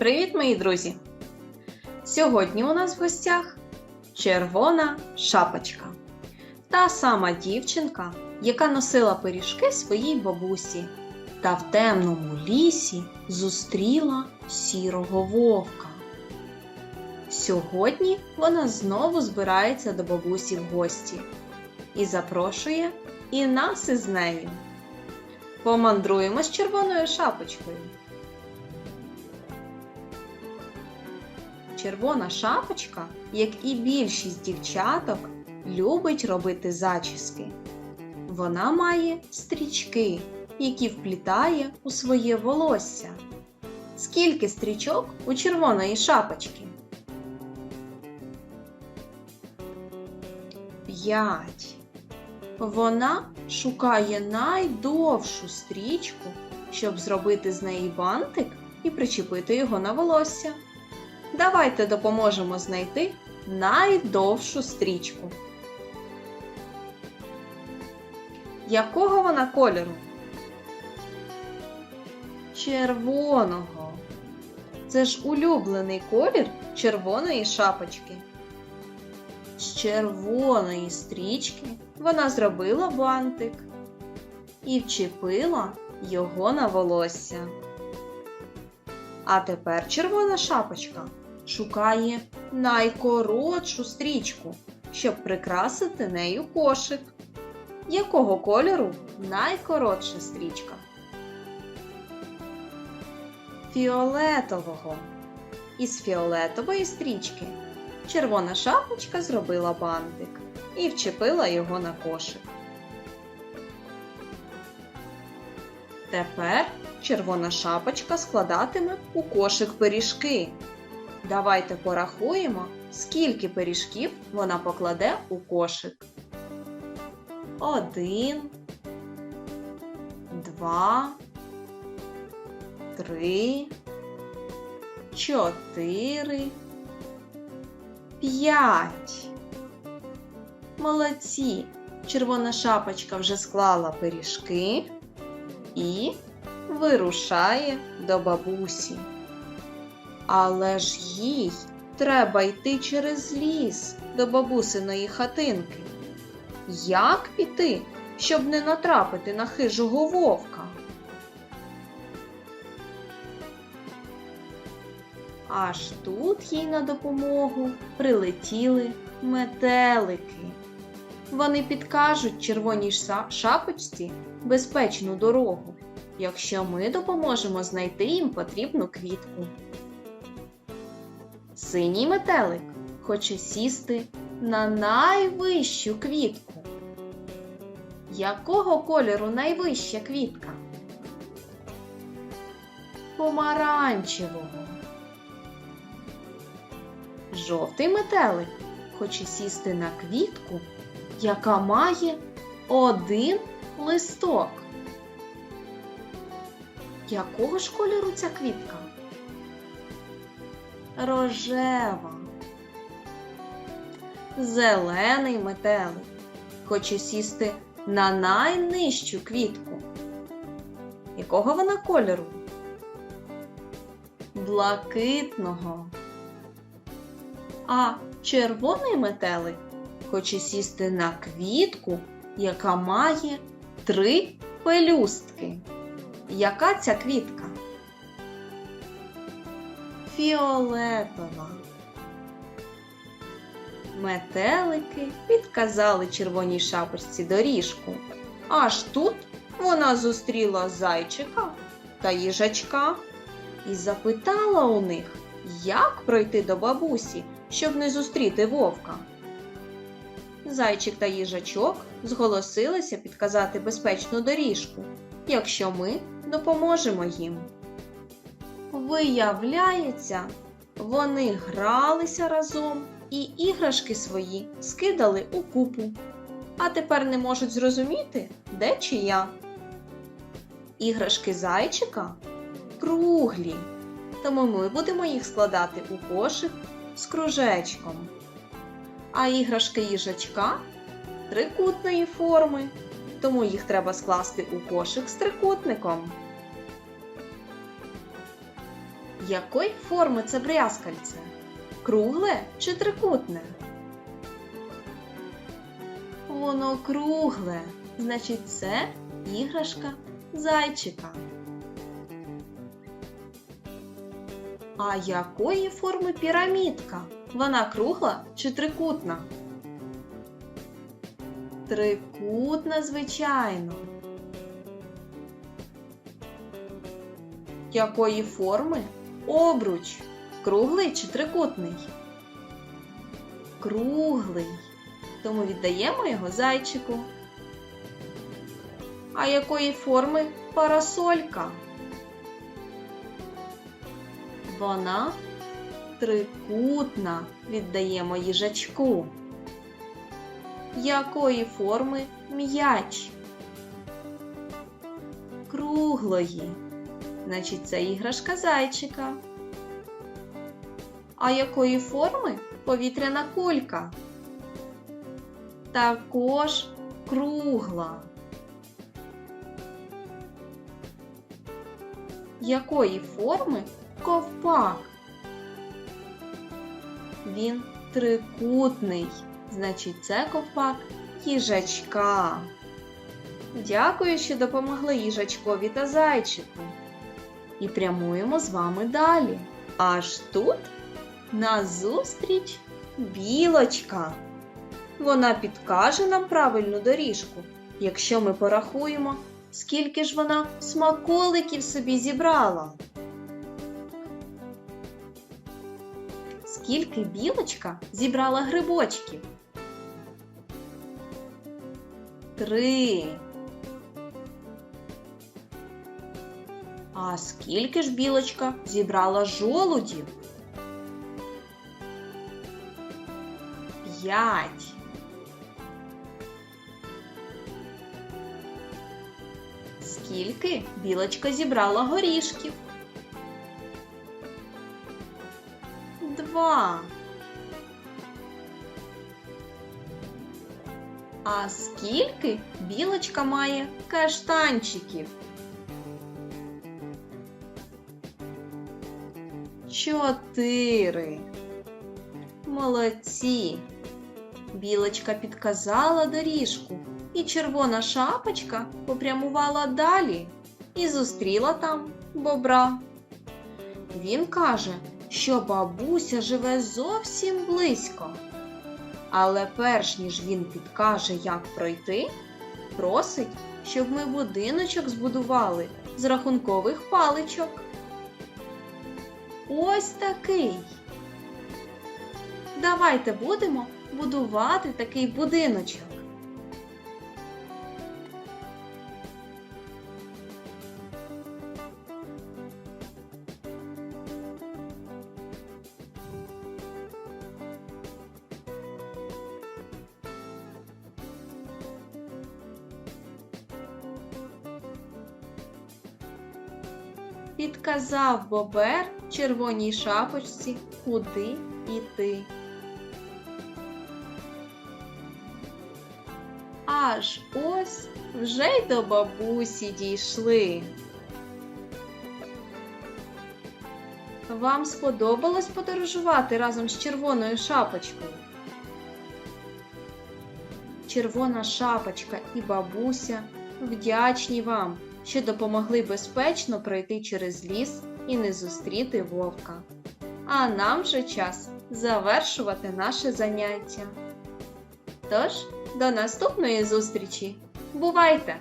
Привіт, мої друзі! Сьогодні у нас в гостях червона шапочка. Та сама дівчинка, яка носила пиріжки своїй бабусі, та в темному лісі зустріла сірого вовка. Сьогодні вона знову збирається до бабусі в гості і запрошує і нас із нею. Помандруємо з червоною шапочкою. Червона шапочка, як і більшість дівчаток, любить робити зачіски. Вона має стрічки, які вплітає у своє волосся. Скільки стрічок у червоної шапочки? П'ять. Вона шукає найдовшу стрічку, щоб зробити з неї бантик і причепити його на волосся. Давайте допоможемо знайти найдовшу стрічку. Якого вона кольору? Червоного. Це ж улюблений колір червоної шапочки. З червоної стрічки вона зробила бантик і вчепила його на волосся. А тепер червона шапочка шукає найкоротшу стрічку, щоб прикрасити нею кошик. Якого кольору найкоротша стрічка? Фіолетового. Із фіолетової стрічки червона шапочка зробила бантик і вчепила його на кошик. Тепер червона шапочка складатиме у кошик пиріжки. Давайте порахуємо, скільки пиріжків вона покладе у кошик. Один, два, три, чотири, п'ять. Молодці! Червона шапочка вже склала пиріжки і вирушає до бабусі. Але ж їй треба йти через ліс до бабусиної хатинки. Як піти, щоб не натрапити на хижого вовка? Аж тут їй на допомогу прилетіли метелики. Вони підкажуть червоній шапочці безпечну дорогу, якщо ми допоможемо знайти їм потрібну квітку. Синій метелик хоче сісти на найвищу квітку. Якого кольору найвища квітка? Помаранчевого. Жовтий метелик хоче сісти на квітку, яка має один листок. Якого ж кольору ця квітка? Рожева. Зелений метелик хоче сісти на найнижчу квітку. Якого вона кольору? Блакитного. А червоний метелик хоче сісти на квітку, яка має три пелюстки. Яка ця квітка? Фіолетова. Метелики підказали червоній шапочці доріжку. Аж тут вона зустріла зайчика та їжачка і запитала у них, як пройти до бабусі, щоб не зустріти вовка. Зайчик та їжачок зголосилися підказати безпечну доріжку, якщо ми допоможемо їм. Виявляється, вони гралися разом і іграшки свої скидали у купу, а тепер не можуть зрозуміти, де чия. Іграшки зайчика круглі, тому ми будемо їх складати у кошик з кружечком. А іграшки їжачка трикутної форми, тому їх треба скласти у кошик з трикутником. Якої форми це брязкальце? Кругле чи трикутне? Воно кругле, значить це іграшка зайчика. А якої форми пірамідка? Вона кругла чи трикутна? Трикутна, звичайно. Якої форми? Обруч. Круглий чи трикутний? Круглий. Тому віддаємо його зайчику. А якої форми парасолька? Вона трикутна. Віддаємо їжачку. Якої форми м'яч? Круглої. Значить, це іграшка зайчика. А якої форми повітряна кулька? Також кругла. Якої форми ковпак? Він трикутний. Значить, це ковпак їжачка. Дякую, що допомогли їжачкові та зайчику. І прямуємо з вами далі. Аж тут назустріч білочка. Вона підкаже нам правильну доріжку, якщо ми порахуємо, скільки ж вона смаколиків собі зібрала. Скільки білочка зібрала грибочків? Три. А скільки ж білочка зібрала жолудів? П'ять. Скільки білочка зібрала горішків? Два. А скільки білочка має каштанчиків? Чотири. Молодці. Білочка підказала доріжку, і червона шапочка попрямувала далі і зустріла там бобра. Він каже, що бабуся живе зовсім близько. Але перш ніж він підкаже, як пройти, просить, щоб ми будиночок збудували з рахункових паличок. Ось такий. Давайте будемо будувати такий будиночок. Підказав бобер червоній шапочці, куди йти. Аж ось вже й до бабусі дійшли. Вам сподобалось подорожувати разом з червоною шапочкою? Червона шапочка і бабуся вдячні вам, що допомогли безпечно пройти через ліс і не зустріти вовка. А нам вже час завершувати наше заняття. Тож, до наступної зустрічі! Бувайте!